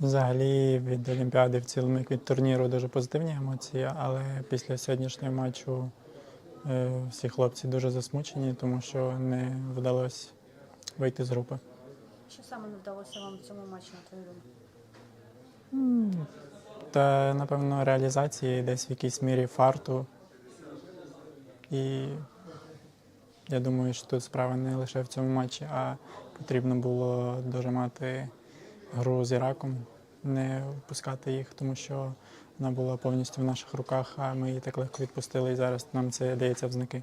Взагалі від Олімпіади в цілому як від турніру дуже позитивні емоції, але після сьогоднішнього матчу е, всі хлопці дуже засмучені, тому що не вдалося вийти з групи. Що саме не вдалося вам в цьому матчі на твою думку? Та, напевно, реалізації десь в якійсь мірі фарту. І я думаю, що тут справа не лише в цьому матчі, а потрібно було дожимати гру з Іраком, не впускати їх, тому що вона була повністю в наших руках, а ми її так легко відпустили, і зараз нам це дається в знаки.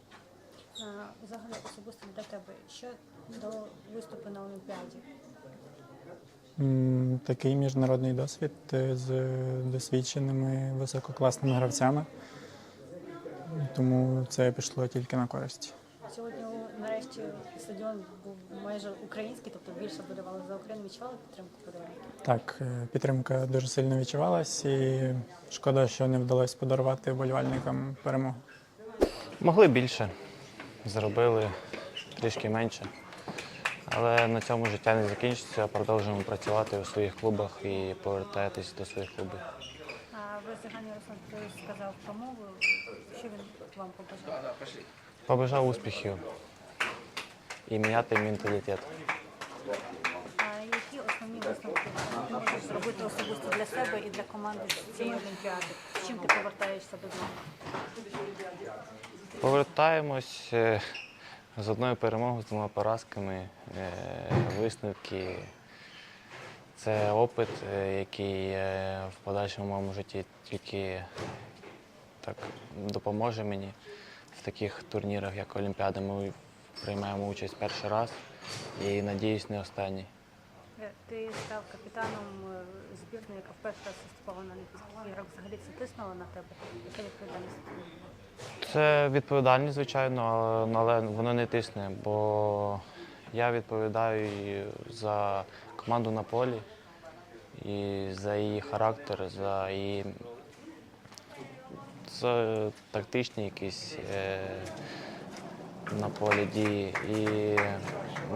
Взагалі особисто для тебе, що до виступу на Олімпіаді? Такий міжнародний досвід е, з досвідченими висококласними гравцями. Тому це пішло тільки на користь. Сьогодні нарешті стадіон був майже український, тобто більше болювали за Україну. Відчували підтримку подивитися? Так, е, підтримка дуже сильно відчувалась, і шкода, що не вдалося подарувати вболівальникам перемогу. Могли більше, зробили трішки менше. Але на цьому життя не закінчиться. Продовжуємо працювати у своїх клубах і повертатись до своїх клубів. А ви Зигані Руслан сказав промову. Що він вам побажав? Побажав успіхів і міняти менталітет. А які основні висновки ти можеш зробити особисто для себе і для команди з цієї олімпіади? З чим ти повертаєшся додому? Повертаємось е, з одною перемогою, з двома поразками. Е, Висновки це опит, е, який в подальшому моєму житті тільки так допоможе мені в таких турнірах, як Олімпіада. Ми приймаємо участь перший раз і надіюсь, не останній. Е, Ти став капітаном е, збірної, яка вперше раз виступала на Олімпійських іграх. Взагалі це тиснуло на тебе? Яка відповідальність? Це відповідальність, звичайно, але- але воно не тисне, бо я відповідаю і за команду на полі, і за її характер, за її за тактичні якісь е, на полі дії. І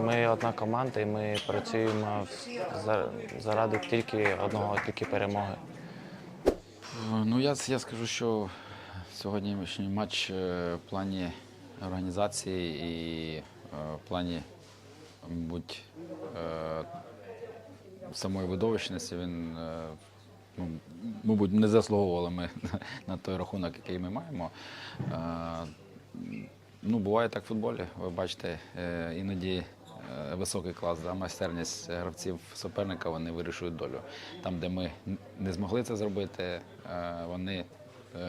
ми одна команда, і ми працюємо заради тільки одного, тільки перемоги. Е, Ну, я, я скажу, що сьогоднішній матч е, в плані організації і е, в плані, е, самої видовищності він, ну, мабуть, не заслуговували ми на той рахунок, який ми маємо. Ну, буває так в футболі. Ви бачите, е, іноді е, високий клас, да, майстерність гравців суперника вони вирішують долю. Там, де ми не змогли це зробити, е, вони,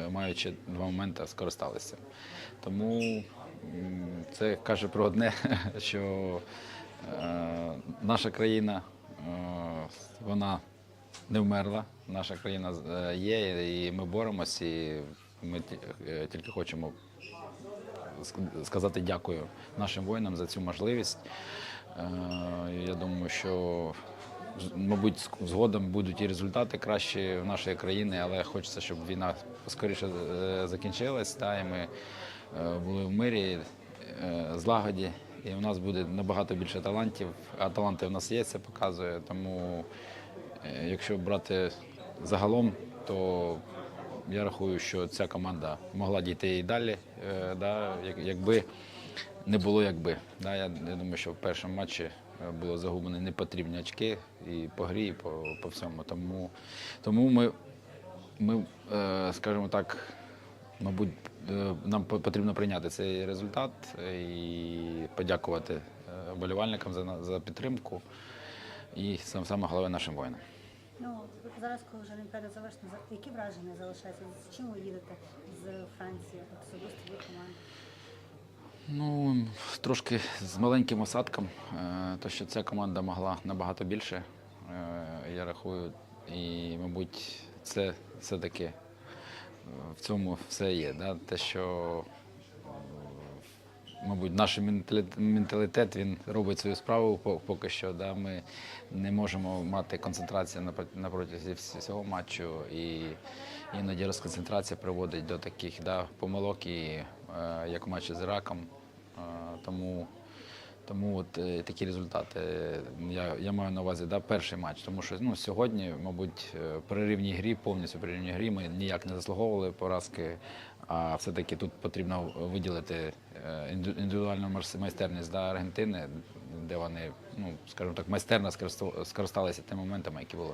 маючи два моменти, скористалися. Тому це каже про одне, що наша країна вона не вмерла. Наша країна є, і ми боремось, і ми тільки хочемо сказати дякую нашим воїнам за цю можливість. Е, Я думаю, що мабуть згодом будуть і результати кращі в нашої країни, але хочеться, щоб війна скоріше е, закінчилась, та, і ми е, були в мирі, злагоді. І у нас буде набагато більше талантів, а таланти в нас є, це показує. Тому, якщо брати загалом, то я рахую, що ця команда могла дійти і далі, е, да, якби не було якби. Да, я, думаю, що в першому матчі е, було загублені непотрібні очки і по грі, і по, по всьому. Тому, тому ми, ми е, скажімо так, мабуть, нам потрібно прийняти цей результат і подякувати вболівальникам за, за підтримку і саме головне нашим воїнам. Ну, зараз, коли вже Олімпіада завершена, які враження залишаються? З чим ви їдете з Франції, особисто від команди? Ну, трошки з маленьким осадком, е, то що ця команда могла набагато більше, е, я рахую. І, мабуть, це все-таки е, в цьому все є. Да? Те, що, мабуть, наш менталітет, він робить свою справу по- поки що. Да? Ми не можемо мати концентрацію на протязі всього матчу. І іноді розконцентрація приводить до таких да, помилок, і, е, як в матчі з Іраком. Е, Тому, Тому от е, такі результати. Я, я маю на увазі да, перший матч, тому що ну, сьогодні, мабуть, е, при рівній грі, повністю при рівній грі, ми ніяк не заслуговували поразки. А все-таки тут потрібно виділити е, індивідуальну майстерність да, Аргентини, де вони, ну, скажімо так, майстерно скористалися тими моментами, які були.